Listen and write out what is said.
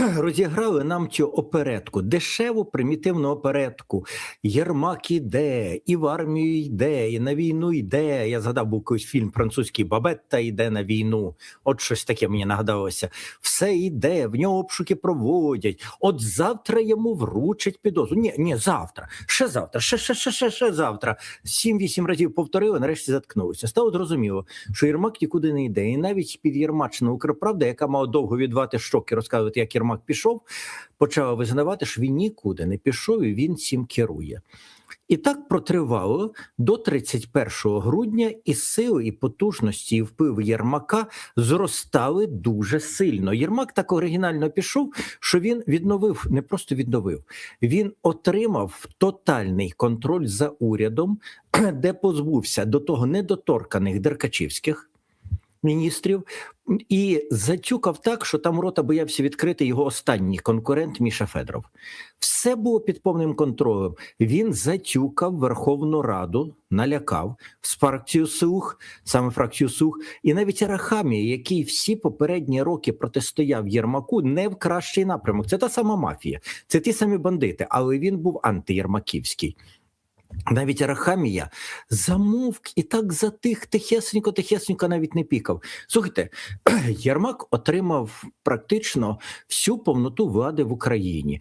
розіграли нам цю оперетку, дешеву примітивну оперетку. Єрмак іде, і в армію йде, і на війну йде. Я згадав був колись фільм французький Бабетта йде на війну. От щось таке мені нагадалося. Все йде, в нього обшуки проводять. От завтра йому вручать підозру. Ні, ні, завтра, ще завтра, ще, ще, ще, ще, ще завтра. Сім-вісім разів повторили, нарешті заткнулися. Стало зрозуміло, що Єрмак нікуди не йде. І навіть під Єрмачна Укрправда, яка мала довго відвати щоки, розказувати, як Єрмак пішов, почала визнавати, що він нікуди не пішов і він цим керує. І так протривало до 31 грудня, і сили, і потужності, і вплив Єрмака зростали дуже сильно. Єрмак так оригінально пішов, що він відновив, не просто відновив, він отримав тотальний контроль за урядом, де позбувся до того недоторканих деркачівських міністрів і затюкав так, що там рота боявся відкрити його останній конкурент Міша Федоров. Все було під повним контролем. Він затюкав Верховну Раду, налякав з фракцію Сух, саме фракцію Сух, і навіть Арахамія, який всі попередні роки протистояв Єрмаку, не в кращий напрямок. Це та сама мафія, це ті самі бандити, але він був антиєрмаківський. Навіть Арахамія замовк і так затих тихесенько, тихесенько навіть не пікав. Слухайте, Єрмак отримав практично всю повноту влади в Україні.